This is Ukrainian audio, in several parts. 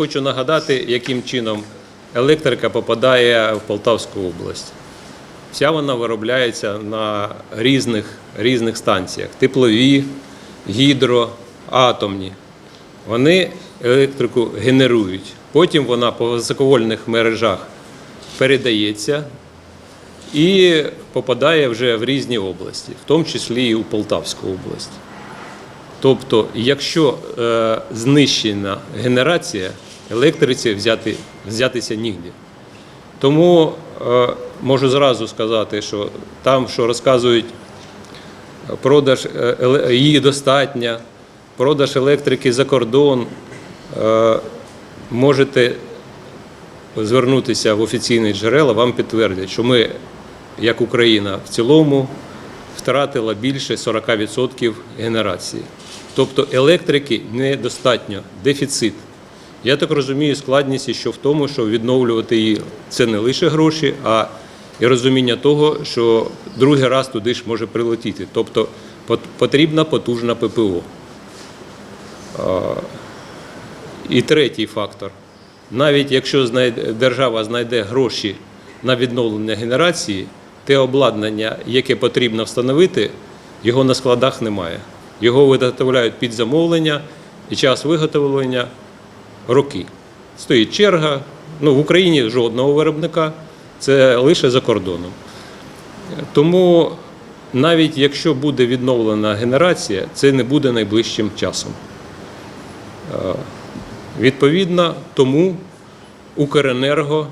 хочу нагадати, яким чином електрика попадає в Полтавську область. Вся вона виробляється на різних, різних станціях: теплові, гідро, атомні. Вони електрику генерують. Потім вона по високовольтних мережах передається і попадає вже в різні області, в тому числі і у Полтавську область. Тобто, якщо е, знищена генерація, електриці взяти, взятися нігде. Тому е, можу зразу сказати, що там, що розказують, е, продаж е, її достатньо, продаж електрики за кордон, е, можете звернутися в офіційні джерела, вам підтвердять, що ми, як Україна в цілому, втратила більше 40% генерації. Тобто електрики недостатньо, дефіцит. Я так розумію, складність ще в тому, що відновлювати її це не лише гроші, а і розуміння того, що другий раз туди ж може прилетіти. Тобто потрібна потужна ППО. І третій фактор. Навіть якщо держава знайде гроші на відновлення генерації, те обладнання, яке потрібно встановити, його на складах немає. Його виготовляють під замовлення, і час виготовлення роки. Стоїть черга. Ну, в Україні жодного виробника, це лише за кордоном. Тому навіть якщо буде відновлена генерація, це не буде найближчим часом. Е, Відповідно, тому Укренерго,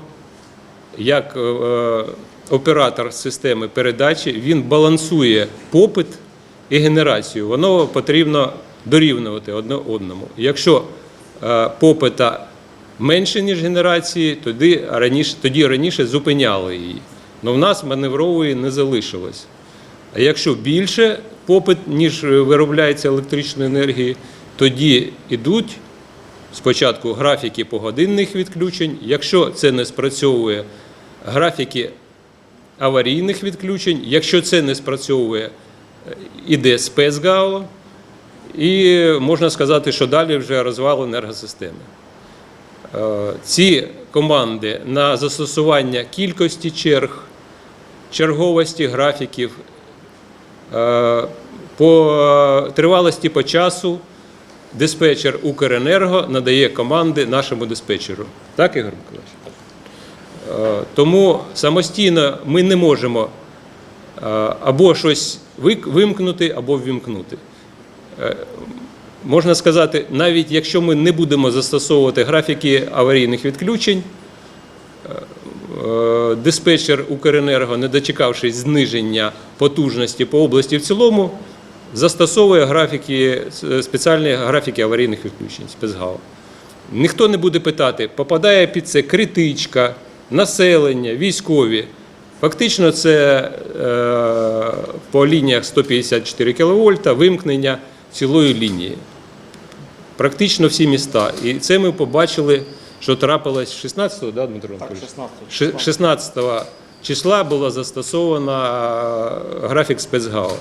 як е, е, оператор системи передачі, він балансує попит і генерацію. Воно потрібно дорівнювати одне одному. Якщо попита менше, ніж генерації, тоді раніше, тоді раніше зупиняли її. Але в нас маневрової не залишилось. А якщо більше попит, ніж виробляється електричної енергії, тоді йдуть спочатку графіки погодинних відключень. Якщо це не спрацьовує, графіки аварійних відключень. Якщо це не спрацьовує, е, іде спецгао. І можна сказати, що далі вже розвал енергосистеми. Е, Ці команди на застосування кількості черг, черговості графіків, е, по е, тривалості по часу диспетчер Укренерго надає команди нашому диспетчеру. Так, Ігор Миколаївич? Тому самостійно ми не можемо або щось вимкнути, або ввімкнути. Е, Можна сказати, навіть якщо ми не будемо застосовувати графіки аварійних відключень, е, диспетчер Укренерго, не дочекавшись зниження потужності по області в цілому, застосовує графіки, е, спеціальні графіки аварійних відключень спецгау. Ніхто не буде питати, попадає під це критичка, населення, військові. Фактично, це е, по лініях 154 кВт вимкнення цілої лінії. Практично всі міста. І це ми побачили, що трапилось 16-го, да, Дмитро Так, 16. Ши- 16 числа було застерсовано е, графік спецгау.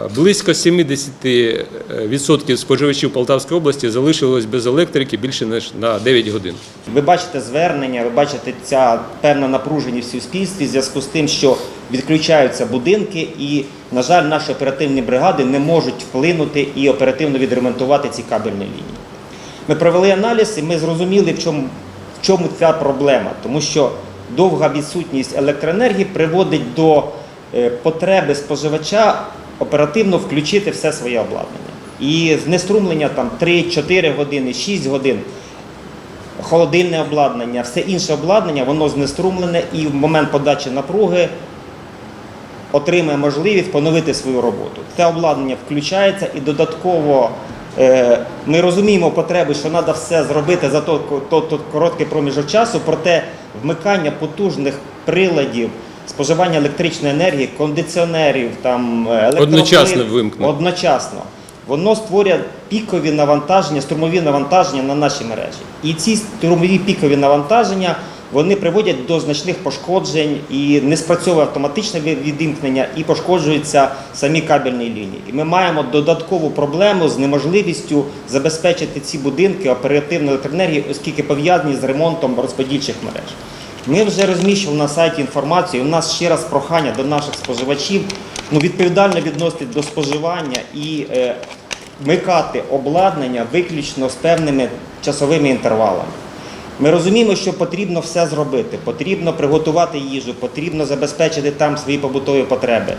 Е, Близько 70% споживачів Полтавської області залишилось без електрики більше ніж на 9 годин. Ви бачите звернення, ви бачите ця певна напруженість в суспільстві в зв'язку з тим, що відключаються будинки, і, на жаль, наші оперативні бригади не можуть вплинути і оперативно відремонтувати ці кабельні лінії. Ми провели аналіз і ми зрозуміли, в чому, в чому ця проблема, тому що довга відсутність електроенергії приводить до е, потреби споживача оперативно включити все своє обладнання. І знеструмлення там 3-4 години, 6 годин холодильне обладнання, все інше обладнання, воно знеструмлене і в момент подачі напруги отримує можливість поновити свою роботу. Це обладнання включається і додатково е, ми розуміємо потреби, що треба все зробити за то, то, то короткий проміжок часу, проте вмикання потужних приладів. Споживання електричної енергії, кондиціонерів, там е, Одночасно вимкнути. Одночасно. Воно створює пікові навантаження, струмові навантаження на наші мережі. І ці струмові пікові навантаження вони приводять до значних пошкоджень і не спрацьовує автоматичне відімкнення і пошкоджуються самі кабельні лінії. І ми маємо додаткову проблему з неможливістю забезпечити ці будинки оперативною електроенергією, оскільки пов'язані з ремонтом розподільчих мереж. Ми вже розміщували на сайті інформацію. У нас ще раз прохання до наших споживачів ну, відповідально відносити до споживання і е, вмикати обладнання виключно з певними часовими інтервалами. Ми розуміємо, що потрібно все зробити. Потрібно приготувати їжу, потрібно забезпечити там свої побутові потреби.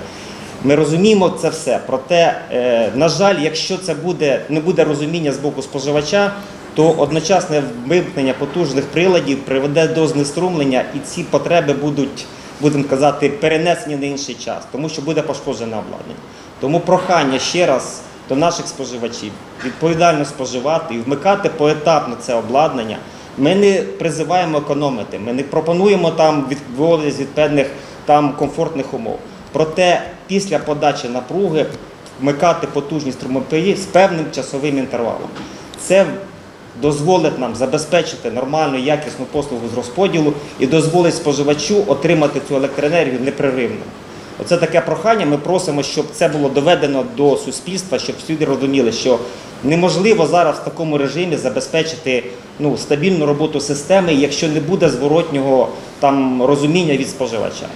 Ми розуміємо це все. Проте, е, на жаль, якщо це буде не буде розуміння з боку споживача, то одночасне вимкнення потужних приладів приведе до знеструмлення, і ці потреби будуть, будемо казати, перенесені на інший час, тому що буде пошкоджене обладнання. Тому прохання ще раз до наших споживачів відповідально споживати і вмикати поетапно це обладнання. Ми не призиваємо економити, ми не пропонуємо там відводитись від певних там комфортних умов. Проте після подачі напруги вмикати потужні струмопії з певним часовим інтервалом. Це дозволить нам забезпечити нормальну якісну послугу з розподілу і дозволить споживачу отримати цю електроенергію непреривно. Оце таке прохання. Ми просимо, щоб це було доведено до суспільства, щоб всюди розуміли, що неможливо зараз в такому режимі забезпечити ну, стабільну роботу системи, якщо не буде зворотнього там розуміння від споживача.